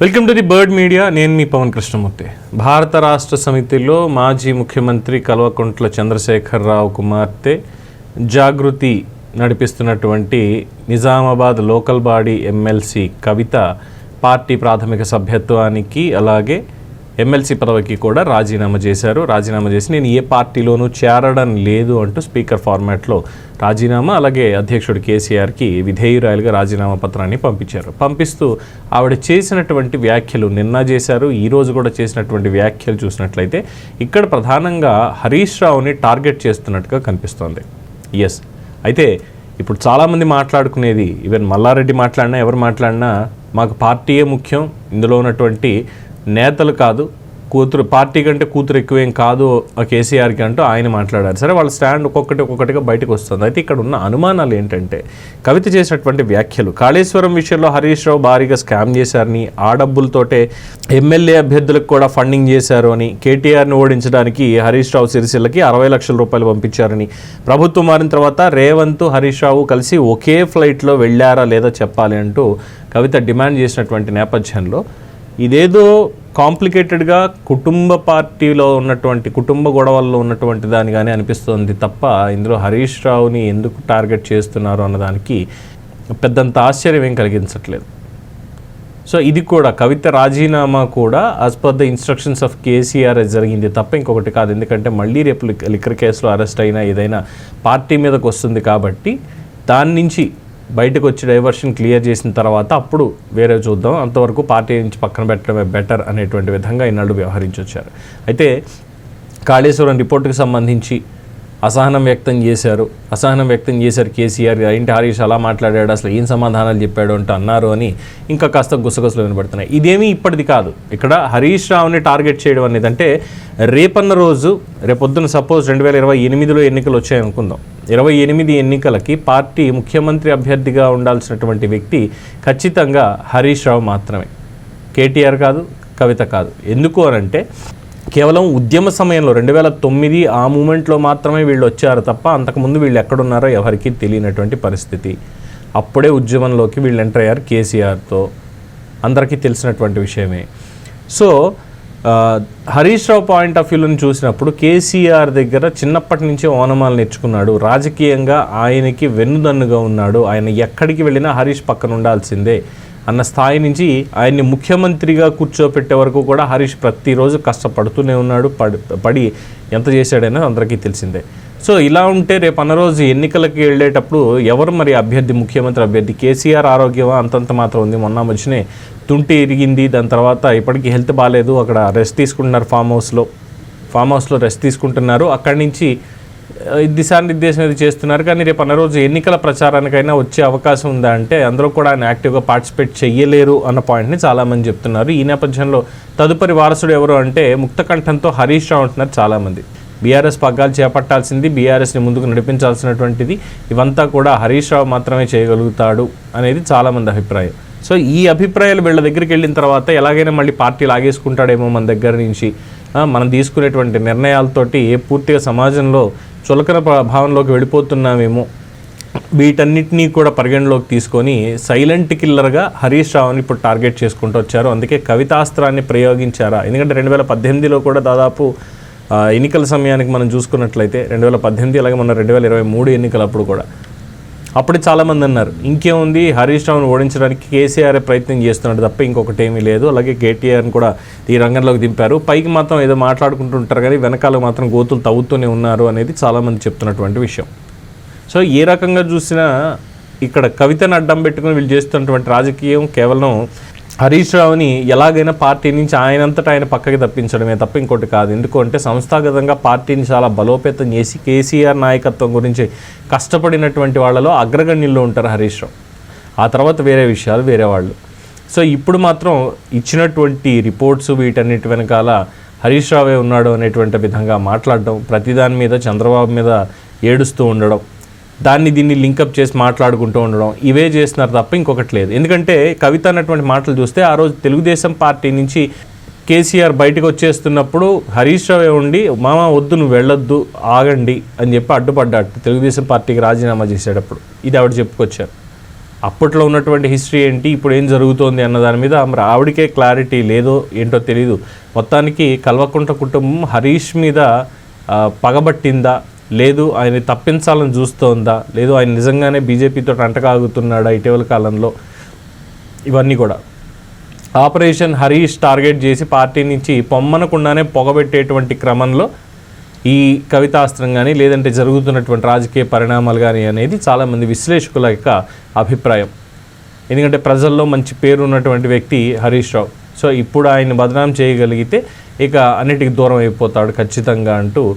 Welcome to the bird media నేను మీ పవన్ కృష్ణమూర్తి. భారత రాష్ట్ర సమితిలో మాజీ ముఖ్యమంత్రి కల్వకుంట్ల చంద్రశేఖరరావు కుమార్తె జాగృతి నడిపిస్తున్నటువంటి Nizamabad local body MLC Kavitha party ప్రాథమిక సభ్యత్వానికి అలాగే ఎమ్మెల్సీ పదవికి కూడా రాజీనామా చేశారు. రాజీనామా చేసి నేను ఏ పార్టీలోనూ చేరడం లేదు అంటూ స్పీకర్ ఫార్మాట్లో రాజీనామా అలాగే అధ్యక్షుడు కేసీఆర్కి విధేయురాయలుగా రాజీనామా పత్రాన్ని పంపించారు. పంపిస్తూ ఆవిడ చేసినటువంటి వ్యాఖ్యలు నిన్న చేశారు. ఈరోజు కూడా చేసినటువంటి వ్యాఖ్యలు చూసినట్లయితే ఇక్కడ ప్రధానంగా హరీష్ రావుని టార్గెట్ చేస్తున్నట్టుగా కనిపిస్తోంది. ఎస్ అయితే ఇప్పుడు చాలామంది మాట్లాడుకునేది ఈవెన్ మల్లారెడ్డి మాట్లాడినా ఎవరు మాట్లాడినా మాకు పార్టీయే ముఖ్యం. ఇందులో ఉన్నటువంటి నేతలు కాదు కూతురు పార్టీ కంటే కూతురు ఎక్కువేం కాదు ఆ కేసీఆర్కి అంటూ ఆయన మాట్లాడారు. సరే వాళ్ళ స్టాండ్ ఒక్కొక్కటి ఒక్కొక్కటిగా బయటకు వస్తుంది. అయితే ఇక్కడ ఉన్న అనుమానాలు ఏంటంటే కవిత చేసినటువంటి వ్యాఖ్యలు కాళేశ్వరం విషయంలో హరీష్ రావు భారీగా స్కామ్ చేశారని ఆ డబ్బులతోటే ఎమ్మెల్యే అభ్యర్థులకు కూడా ఫండింగ్ చేశారు అని కేటీఆర్ని ఓడించడానికి హరీష్ రావు సిరిసిల్లకి అరవై లక్షల రూపాయలు పంపించారని ప్రభుత్వం మారిన తర్వాత రేవంత్ హరీష్ రావు కలిసి ఒకే ఫ్లైట్లో వెళ్ళారా లేదా చెప్పాలి అంటూ కవిత డిమాండ్ చేసినటువంటి నేపథ్యంలో ఇదేదో కాంప్లికేటెడ్గా కుటుంబ పార్టీలో ఉన్నటువంటి కుటుంబ గొడవల్లో ఉన్నటువంటి దానిగానే అనిపిస్తుంది తప్ప ఇందులో హరీష్ రావుని ఎందుకు టార్గెట్ చేస్తున్నారు అన్నదానికి పెద్దంత ఆశ్చర్యం ఏం కలిగించట్లేదు. సో ఇది కూడా కవిత రాజీనామా కూడా as per the instructions of KCR జరిగింది తప్ప ఇంకొకటి కాదు. ఎందుకంటే మళ్ళీ రేపు లిక్- లిక్కర్ కేసులో అరెస్ట్ అయినా ఏదైనా పార్టీ మీదకు వస్తుంది కాబట్టి దాని నుంచి బయటకు వచ్చి డైవర్షన్ క్లియర్ చేసిన తర్వాత అప్పుడు వేరే చూద్దాం. అంతవరకు పార్టీ నుంచి పక్కన పెట్టడమే బెటర్ అనేటువంటి విధంగా ఈనాడు వ్యవహరించొచ్చారు. అయితే కాళేశ్వరం రిపోర్టుకు సంబంధించి అసహనం వ్యక్తం చేశారు. అసహనం వ్యక్తం చేశారు కేసీఆర్ ఏంటి హరీష్ అలా మాట్లాడాడు? అసలు ఏం సమాధానాలు చెప్పాడు అంటూ అన్నారు అని ఇంకా కాస్త గుసగుసలు వినబడుతున్నాయి. ఇదేమీ ఇప్పటిది కాదు. ఇక్కడ హరీష్ రావుని టార్గెట్ చేయడం అనేది అంటే రేపన్న రోజు రేపొద్దున సపోజ్ రెండు వేల ఇరవై ఎనిమిదిలో ఎన్నికలు వచ్చాయనుకుందాం. ఇరవై ఎనిమిది ఎన్నికలకి పార్టీ ముఖ్యమంత్రి అభ్యర్థిగా ఉండాల్సినటువంటి వ్యక్తి ఖచ్చితంగా హరీష్ రావు మాత్రమే. కేటీఆర్ కాదు కవిత కాదు. ఎందుకు అనంటే కేవలం ఉద్యమ సమయంలో రెండు వేల తొమ్మిది ఆ మూమెంట్లో మాత్రమే వీళ్ళు వచ్చారు తప్ప అంతకుముందు వీళ్ళు ఎక్కడున్నారో ఎవరికీ తెలియనటువంటి పరిస్థితి. అప్పుడే ఉద్యమంలోకి వీళ్ళు ఎంటర్ అయ్యారు కేసీఆర్తో. అందరికీ తెలిసినటువంటి విషయమే. So Harish Rao point of వ్యూలను చూసినప్పుడు కేసీఆర్ దగ్గర చిన్నప్పటి నుంచే ఓనమాలు నేర్చుకున్నాడు. రాజకీయంగా ఆయనకి వెన్నుదన్నుగా ఉన్నాడు. ఆయన ఎక్కడికి వెళ్ళినా హరీష్ పక్కన ఉండాల్సిందే అన్న స్థాయి నుంచి ఆయన్ని ముఖ్యమంత్రిగా కూర్చోపెట్టే వరకు కూడా హరీష్ ప్రతిరోజు కష్టపడుతూనే ఉన్నాడు. పడి పడి ఎంత చేశాడనేది అందరికీ తెలిసిందే. సో ఇలా ఉంటే రేపు అన్న రోజు ఎన్నికలకి వెళ్ళేటప్పుడు ఎవరు మరి అభ్యర్థి ముఖ్యమంత్రి అభ్యర్థి? కేసీఆర్ ఆరోగ్యమా? అంతంత మాత్రం ఉంది. మొన్న మధ్యనే తుంటి ఇరిగింది దాని తర్వాత ఇప్పటికీ హెల్త్ బాగాలేదు అక్కడ రెస్ట్ తీసుకుంటున్నారు ఫామ్ హౌస్లో. ఫామ్ హౌస్లో రెస్ట్ తీసుకుంటున్నారు. అక్కడి నుంచి దిశానిర్దేశం ఇది చేస్తున్నారు. కానీ రేపు అన్న రోజు ఎన్నికల ప్రచారానికైనా వచ్చే అవకాశం ఉందా అంటే అందరూ కూడా ఆయన యాక్టివ్గా పార్టిసిపేట్ చేయలేరు అన్న పాయింట్ని చాలామంది చెప్తున్నారు. ఈ నేపథ్యంలో తదుపరి వారసుడు ఎవరు అంటే ముక్తకంఠంతో హరీష్ రావు అంటున్నారు చాలామంది. బీఆర్ఎస్ పగ్గాలు చేపట్టాల్సింది బీఆర్ఎస్ని ముందుకు నడిపించాల్సినటువంటిది ఇవంతా కూడా హరీష్ రావు మాత్రమే చేయగలుగుతాడు అనేది చాలామంది అభిప్రాయం. సో ఈ అభిప్రాయాలు వీళ్ళ దగ్గరికి వెళ్ళిన తర్వాత ఎలాగైనా మళ్ళీ పార్టీ లాగేసుకుంటాడేమో మన దగ్గర నుంచి మనం తీసుకునేటువంటి నిర్ణయాలతోటి పూర్తిగా సమాజంలో చులకన భావంలోకి వెళ్ళిపోతున్నామేమో వీటన్నిటినీ కూడా పరిగణలోకి తీసుకొని సైలెంట్ కిల్లర్గా హరీష్ రావుని ఇప్పుడు టార్గెట్ చేసుకుంటూ వచ్చారు. అందుకే కవితాస్త్రాన్ని ప్రయోగించారా? ఎందుకంటే రెండు వేల పద్దెనిమిదిలో కూడా దాదాపు ఎన్నికల సమయానికి మనం చూసుకున్నట్లయితే రెండు వేల పద్దెనిమిది అలాగే మన రెండు వేల ఇరవై మూడు ఎన్నికలప్పుడు కూడా అప్పుడు చాలామంది అన్నారు ఇంకేముంది? హరీష్ రావును ఓడించడానికి కేసీఆర్ ప్రయత్నం చేస్తున్నాడు తప్ప ఇంకొకటి ఏమీ లేదు. అలాగే కేటీఆర్ని కూడా ఈ రంగంలోకి దింపారు. పైకి మాత్రం ఏదో మాట్లాడుకుంటుంటారు కానీ వెనకాల మాత్రం గోతులు తవ్వుతూనే ఉన్నారు అనేది చాలామంది చెప్తున్నటువంటి విషయం. సో ఏ రకంగా చూసినా ఇక్కడ కవితను అడ్డం పెట్టుకుని వీళ్ళు చేస్తున్నటువంటి రాజకీయం కేవలం హరీష్ రావుని ఎలాగైనా పార్టీ నుంచి ఆయనంతటా ఆయన పక్కకి తప్పించడమే తప్ప ఇంకోటి కాదు. ఎందుకంటే సంస్థాగతంగా పార్టీని చాలా బలోపేతం చేసి కేసీఆర్ నాయకత్వం గురించి కష్టపడినటువంటి వాళ్ళలో అగ్రగణ్యుల్లో ఉంటారు హరీష్ రావు. ఆ తర్వాత వేరే విషయాలు వేరే వాళ్ళు. సో ఇప్పుడు మాత్రం ఇచ్చినటువంటి రిపోర్ట్స్ వీటన్నిటి వెనకాల హరీష్ రావే ఉన్నాడు అనేటువంటి విధంగా మాట్లాడడం ప్రతిదాని మీద చంద్రబాబు మీద ఏడుస్తూ ఉండడం దాన్ని దీన్ని లింకప్ చేసి మాట్లాడుకుంటూ ఉండడం. ఇవే చేస్తున్నారు తప్ప ఇంకొకటి లేదు. ఎందుకంటే కవిత అన్నటువంటి మాటలు చూస్తే ఆ రోజు తెలుగుదేశం పార్టీ నుంచి కేసీఆర్ బయటకు వచ్చేస్తున్నప్పుడు హరీష్ రావే ఉండి మామ వద్దు నువ్వు వెళ్ళొద్దు ఆగండి అని చెప్పి అడ్డుపడ్డాడు తెలుగుదేశం పార్టీకి రాజీనామా చేసేటప్పుడు. ఇది ఆవిడ చెప్పుకొచ్చారు. అప్పట్లో ఉన్నటువంటి హిస్టరీ ఏంటి ఇప్పుడు ఏం జరుగుతోంది అన్న దాని మీద మరి ఆవిడకే క్లారిటీ లేదో ఏంటో తెలియదు మొత్తానికి కల్వకుంట్ల కుటుంబం హరీష్ మీద పగబట్టిందా? లేదు ఆయన తప్పించాలని చూస్తోందా? లేదు ఆయన నిజంగానే బీజేపీతో అంటకాగుతున్నాడా ఇటీవల కాలంలో? ఇవన్నీ కూడా. ఆపరేషన్ హరీష్ టార్గెట్ చేసి పార్టీ నుంచి పొమ్మనకుండానే పొగబెట్టేటువంటి క్రమంలో ఈ కవితాస్త్రం కానీ లేదంటే జరుగుతున్నటువంటి రాజకీయ పరిణామాలు కానీ అనేది చాలామంది విశ్లేషకుల యొక్క అభిప్రాయం. ఎందుకంటే ప్రజల్లో మంచి పేరు ఉన్నటువంటి వ్యక్తి హరీష్ రావు. సో ఇప్పుడు ఆయన బదనాం చేయగలిగితే ఇక అన్నిటికీ దూరం అయిపోతాడు ఖచ్చితంగా అంటూ